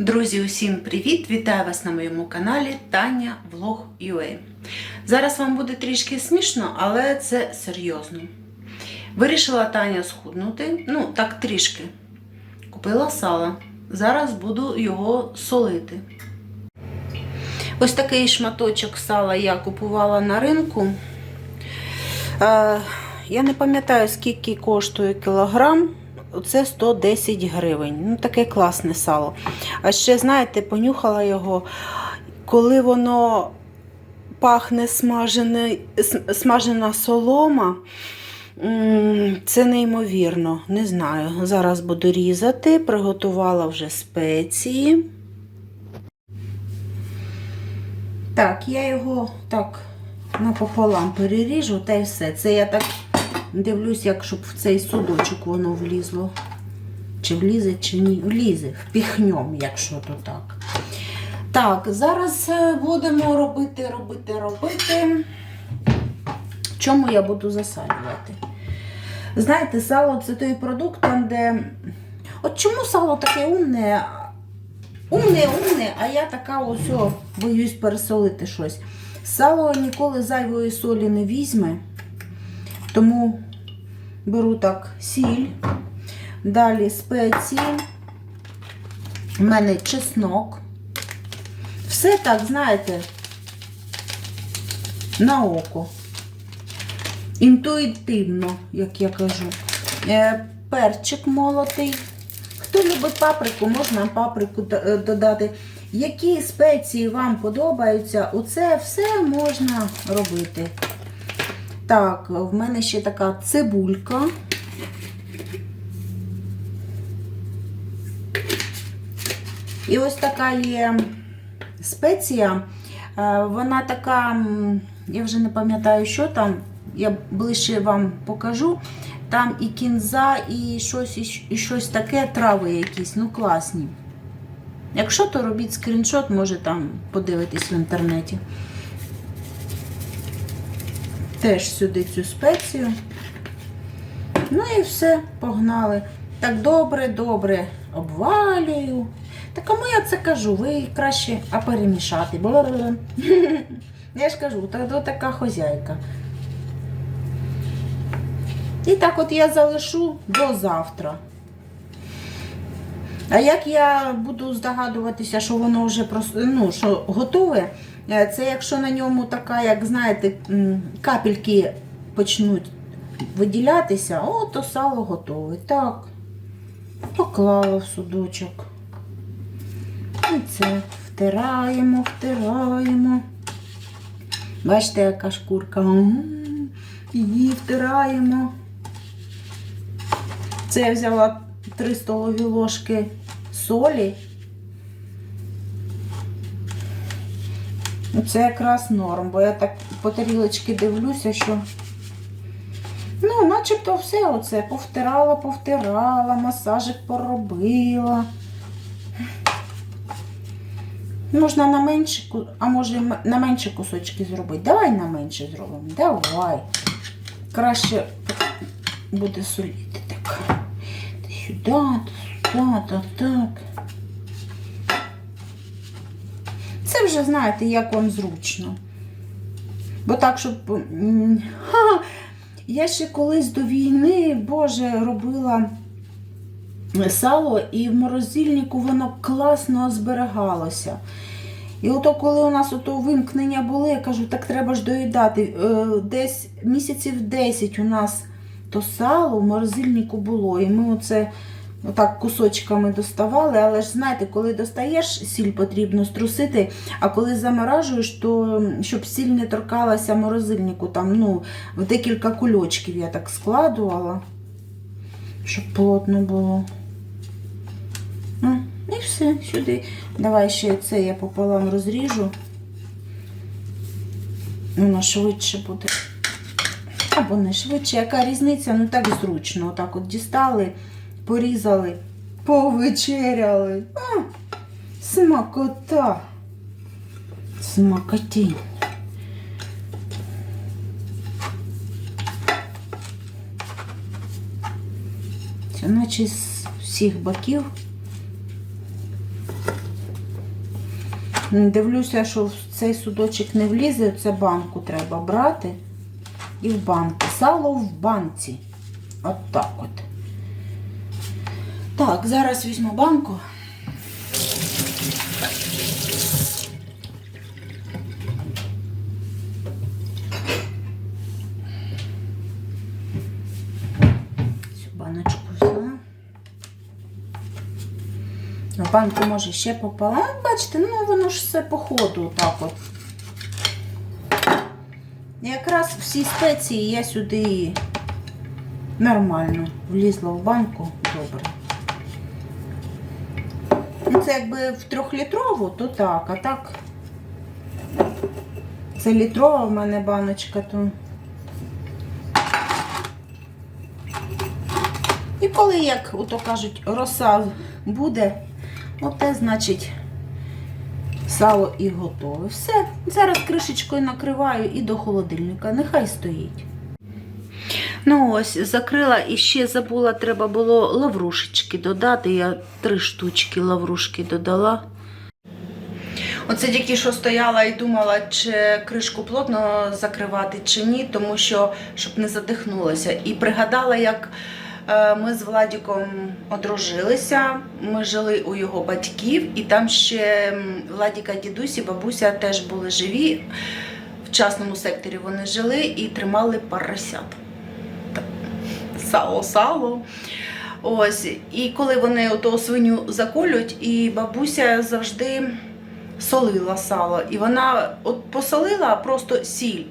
Друзі, усім привіт! Вітаю вас на моєму каналі Таня Влог UA. Зараз вам буде трішки смішно, але це серйозно. Вирішила Таня схуднути, ну так трішки. Купила сало. Зараз буду його солити. Ось такий шматочок сала я купувала на ринку. Е, я не пам'ятаю, скільки коштує кілограм. Це 110 гривень. Ну, таке класне сало. А ще, знаєте, понюхала його, коли воно пахне смажене, смажена солома. Це неймовірно, не знаю. Зараз буду різати, приготувала вже спеції. Так, я його так напополам переріжу та й все. Це я так дивлюсь, як щоб в цей судочок воно влізло. Чи влізе, чи ні. Влізе, впіхньом, якщо то так. Так, зараз е, будемо робити, робити, робити. Чому я буду засалювати? Знаєте, сало це той продукт, там, де. От чому сало таке умне? Умне, умне, а я така ось боюсь пересолити щось. Сало ніколи зайвої солі не візьме, тому беру так сіль, далі спеції, в мене чеснок. Все так, знаєте, на око. Інтуїтивно, як я кажу. Е, перчик молотий. Хто любить паприку, можна паприку е, додати. Які спеції вам подобаються, оце все можна робити. Так, в мене ще така цибулька. І ось така є спеція. Е, Вона така, я вже не пам'ятаю, що там, я ближче вам покажу. Там і кінза, і щось, і щось таке, трави якісь, ну класні. Якщо, то робіть скріншот, може там подивитись в інтернеті. Теж сюди цю спецію. Ну і все, погнали. Так добре, добре обвалюю. Та кому я це кажу? Ви краще а перемішати. Я ж кажу, то така хозяйка. І так от я залишу до завтра. А як я буду здогадуватися, що воно вже просто, ну, що готове, це якщо на ньому така, як знаєте, капельки почнуть виділятися, о, то сало готове. Так, поклала в судочок. І це втираємо, втираємо. Бачите, яка шкурка. Її втираємо. Це я взяла 3 столові ложки солі. Це якраз норм, бо я так по тарілочки дивлюся, що ну, начебто все оце повтирала, повтирала, масажик поробила. Можна на менші, а може на менші кусочки зробити. Давай на менше зробимо. Давай. Краще буде соліти так. Сюди, сюди, так, так. Це вже знаєте, як вам зручно. Бо так, щоб. Ха, я ще колись до війни, Боже, робила сало, і в морозильнику воно класно зберігалося. І ото коли у нас ото вимкнення були, я кажу, так треба ж доїдати. Е, Десь місяців 10 у нас то сало в морозильнику було. І ми оце отак кусочками доставали. Але ж знаєте, коли достаєш, сіль потрібно струсити, а коли заморажуєш, то щоб сіль не торкалася морозильнику, там ну, в декілька кульочків я так складувала, щоб плотно було. Ну, і все, сюди. Давай ще це я пополам розріжу. Воно швидше буде. Або не швидше. Яка різниця? Ну так зручно. Отак от дістали, порізали, повечеряли. А, смакота. Смакотінь. Це наче з всіх боків Дивлюся, що в цей судочок не влізе, це банку треба брати. І в банку. Сало в банці. От так от. Так, зараз візьму банку. Цю баночку взяла. В банку може ще попала. Бачите, ну воно ж все по ходу так от. Якраз всі спеції я сюди нормально влізла в банку добре. Ну, Це якби в трьохлітрову, то так, а так. Це літрова в мене баночка, то. І коли, як ото кажуть, роса буде, оте значить сало і готове. Все. Зараз кришечкою накриваю і до холодильника. Нехай стоїть. Ну ось, закрила і ще забула, треба було лаврушечки додати. Я три штучки лаврушки додала. Оце тільки що стояла і думала, чи кришку плотно закривати, чи ні, тому що щоб не задихнулося. І пригадала, як е, ми з Владіком одружилися, ми жили у його батьків, і там ще Владіка дідусь і бабуся теж були живі. В частному секторі вони жили і тримали поросят. Сало, сало. Ось. І коли вони ото свиню заколють, і бабуся завжди солила сало. І вона от посолила просто сіль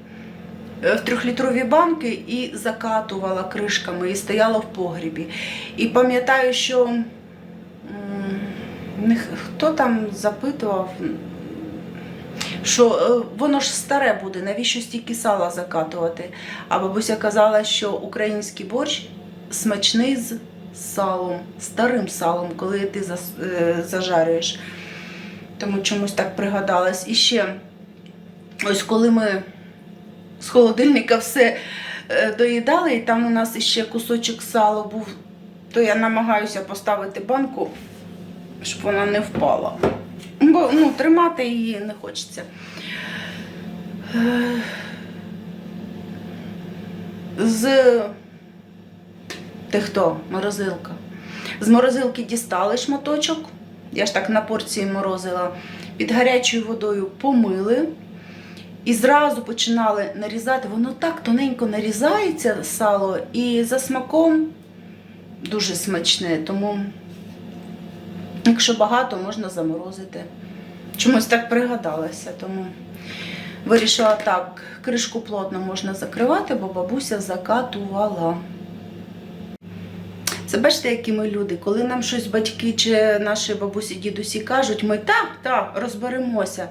е, в трьохлітрові банки і закатувала кришками і стояла в погрібі. І пам'ятаю, що хто там запитував, що е, воно ж старе буде, навіщо стільки сала закатувати? А бабуся казала, що український борщ смачний з салом, старим салом, коли ти е, зажарюєш. Тому чомусь так пригадалась. І ще, ось коли ми з холодильника все е, доїдали, і там у нас іще кусочок сала був, то я намагаюся поставити банку, щоб вона не впала. Бо ну, тримати її не хочеться. Е, З ти хто? Морозилка. З морозилки дістали шматочок. Я ж так на порції морозила. Під гарячою водою помили. І зразу починали нарізати. Воно так тоненько нарізається сало, і за смаком дуже смачне. Тому, якщо багато, можна заморозити. Чомусь так пригадалася, тому вирішила так, кришку плотно можна закривати, бо бабуся закатувала. Це бачите, які ми люди. Коли нам щось батьки чи наші бабусі, дідусі кажуть, ми так, так, розберемося.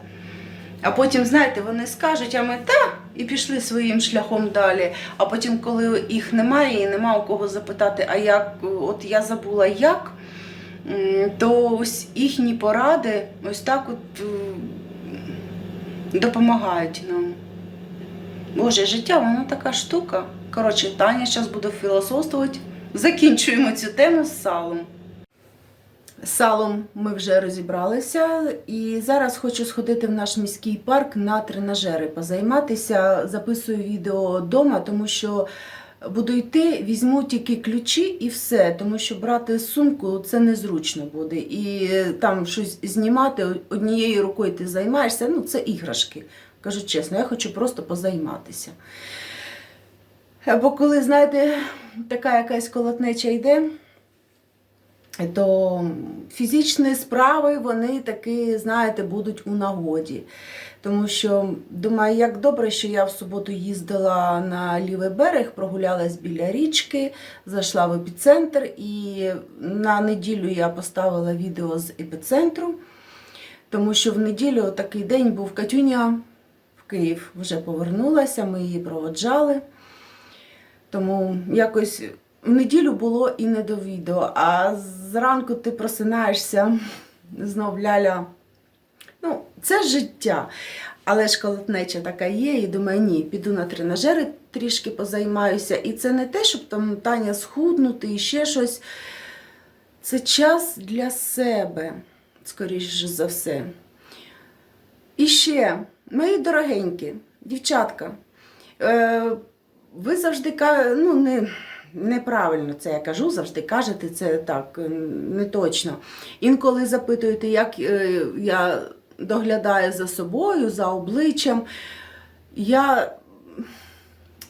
А потім, знаєте, вони скажуть, а ми так, і пішли своїм шляхом далі. А потім, коли їх немає і нема у кого запитати, а як, от я забула як, то ось їхні поради ось так от е, допомагають нам. Боже, життя, воно така штука. Коротше, Таня зараз буде філософствувати. Закінчуємо цю тему з салом. З салом ми вже розібралися, і зараз хочу сходити в наш міський парк на тренажери, позайматися. Записую відео вдома, тому що буду йти, візьму тільки ключі і все, тому що брати сумку це незручно буде. І там щось знімати однією рукою ти займаєшся, ну це іграшки. Кажу чесно, я хочу просто позайматися. Бо коли, знаєте, така якась колотнеча йде, то фізичні справи вони таки, знаєте, будуть у нагоді. Тому що думаю, як добре, що я в суботу їздила на лівий берег, прогулялась біля річки, зайшла в епіцентр, і на неділю я поставила відео з епіцентру, тому що в неділю такий день був Катюня в Київ вже повернулася, ми її проводжали. Тому якось в неділю було і не до відео. А зранку ти просинаєшся, знов ляля. Ну, це життя. Але ж колотнеча така є, і думаю, ні, піду на тренажери трішки позаймаюся. І це не те, щоб там Таня схуднути і ще щось. Це час для себе, скоріш за все. І ще, мої дорогенькі, дівчатка, е, ви завжди ну, не, неправильно це я кажу, завжди кажете це так, е, не точно. Інколи запитуєте, як е, я доглядаю за собою, за обличчям. Я,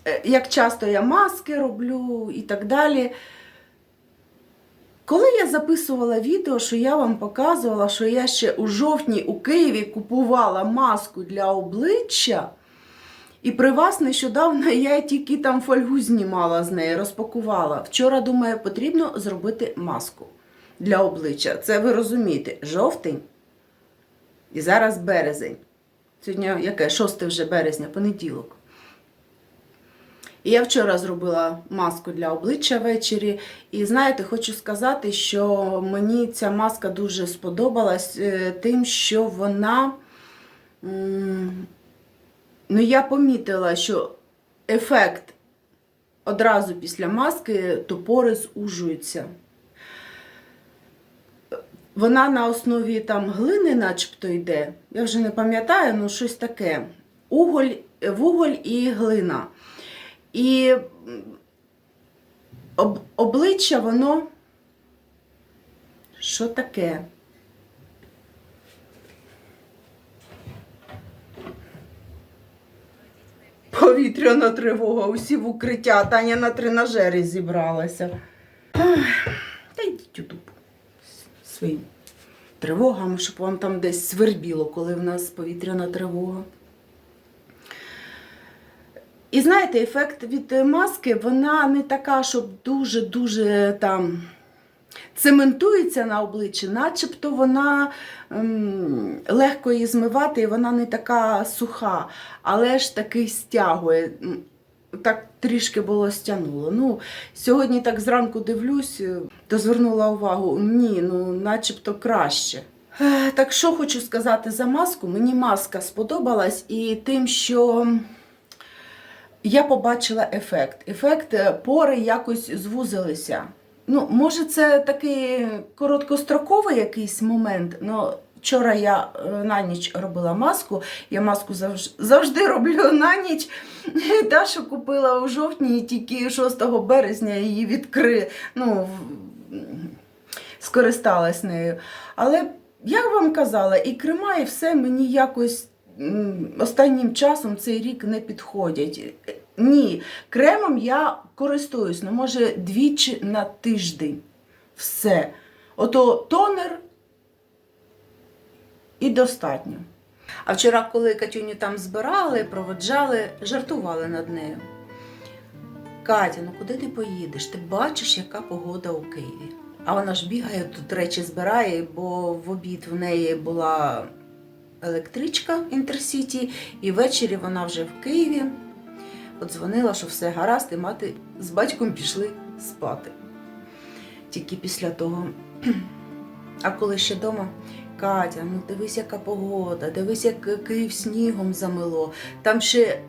е, як часто я маски роблю і так далі. Коли я записувала відео, що я вам показувала, що я ще у жовтні у Києві купувала маску для обличчя, і при вас нещодавно я тільки там фольгу знімала з неї, розпакувала. Вчора, думаю, потрібно зробити маску для обличчя. Це ви розумієте, жовтень і зараз березень. Сьогодні яке? 6 вже березня, понеділок. І я вчора зробила маску для обличчя ввечері. І знаєте, хочу сказати, що мені ця маска дуже сподобалась е, тим, що вона. Ну, я помітила, що ефект одразу після маски то пори зужуються. Вона на основі там глини, начебто йде. Я вже не пам'ятаю, ну щось таке. Уголь, вуголь і глина. І об, обличчя воно. Що таке? Повітряна тривога, усі в укриття, Таня на тренажері зібралася. Ах, Та йдіть у дупу своїм тривогам, щоб вам там десь свербіло, коли в нас повітряна тривога. І знаєте, ефект від маски, вона не така, щоб дуже-дуже там цементується на обличчі, начебто вона ем, легко її змивати, і вона не така суха, але ж таки стягує. Так трішки було стягнуло. Ну, сьогодні так зранку дивлюсь, е, то звернула увагу, ні, ну начебто краще. Е, Так що хочу сказати за маску? Мені маска сподобалась і тим, що я побачила ефект. Ефект е, пори якось звузилися. Ну, може, це такий короткостроковий якийсь момент. Ну, вчора я е, на ніч робила маску. Я маску завж- завжди роблю на ніч. Та, що купила у жовтні, і тільки 6 березня її відкри... ну, скористалась нею. Але як вам казала, і крема, і все мені якось останнім часом цей рік не підходять. Ні, кремом я користуюсь, ну, може, двічі на тиждень. Все. Ото тонер і достатньо. А вчора, коли Катюню там збирали, проводжали, жартували над нею. Катя, ну куди ти поїдеш? Ти бачиш, яка погода у Києві. А вона ж бігає, тут речі збирає, бо в обід в неї була електричка Інтерсіті, і ввечері вона вже в Києві. Подзвонила, що все гаразд, і мати з батьком пішли спати. Тільки після того. А коли ще вдома, Катя, ну дивись, яка погода, дивись, як Київ снігом замило. Там ще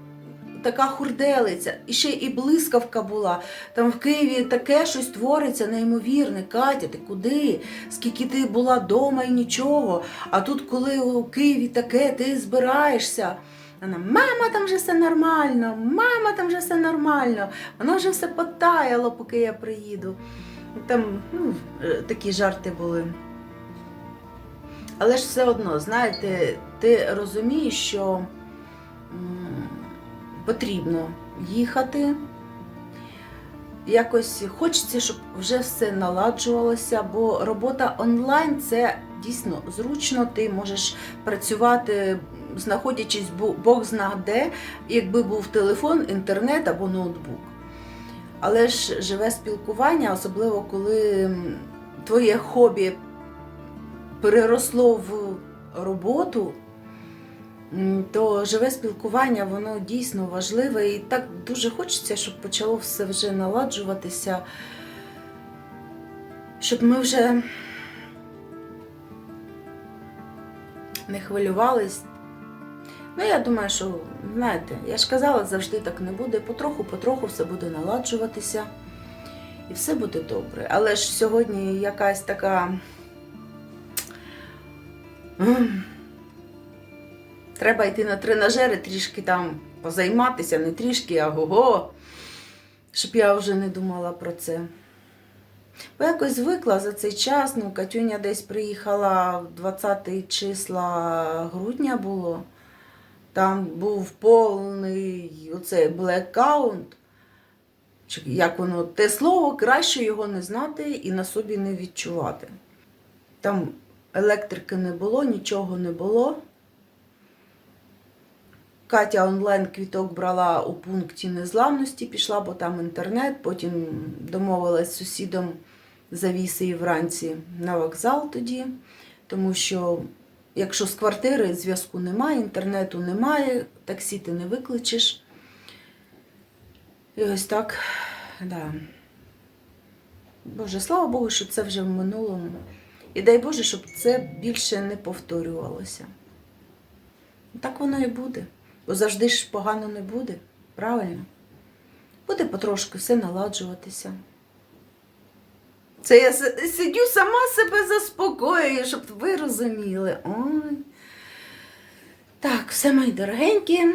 така хурделиця, і ще і блискавка була. Там в Києві таке щось твориться неймовірне. Катя, ти куди? Скільки ти була вдома і нічого. А тут, коли у Києві таке, ти збираєшся. Вона, мама, там вже все нормально, мама, там вже все нормально. Воно вже все потаяло, поки я приїду. Там ну, е, такі жарти були. Але ж все одно, знаєте, ти розумієш, що потрібно їхати. Якось хочеться, щоб вже все наладжувалося, бо робота онлайн це дійсно зручно. Ти можеш працювати, знаходячись Бог зна де, якби був телефон, інтернет або ноутбук. Але ж живе спілкування, особливо коли твоє хобі переросло в роботу, то живе спілкування, воно дійсно важливе і так дуже хочеться, щоб почало все вже наладжуватися, щоб ми вже не хвилювались. Ну, я думаю, що, знаєте, я ж казала, завжди так не буде. Потроху-потроху все буде наладжуватися і все буде добре. Але ж сьогодні якась така. Треба йти на тренажери, трішки там позайматися, не трішки, а го-го. Щоб я вже не думала про це. Бо якось звикла за цей час. Ну, Катюня десь приїхала 20 числа грудня було. Там був повний оцей блекаунт. Як воно, те слово, краще його не знати і на собі не відчувати. Там електрики не було, нічого не було. Катя онлайн квіток брала у пункті незламності, пішла, бо там інтернет, потім домовилась з сусідом завіси і вранці на вокзал тоді, тому що якщо з квартири зв'язку немає, інтернету немає, таксі ти не викличеш. І ось так, да. Боже, слава Богу, що це вже в минулому. І дай Боже, щоб це більше не повторювалося. Так воно і буде. Бо завжди ж погано не буде, правильно? Буде потрошку все наладжуватися. Це я сидю сама себе заспокоюю, щоб ви розуміли. Ой. Так, все мої дорогенькі.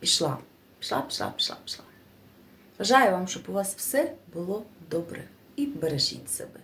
Пішла. Пішла, пішла, пішла, пішла. Бажаю вам, щоб у вас все було добре. І бережіть себе.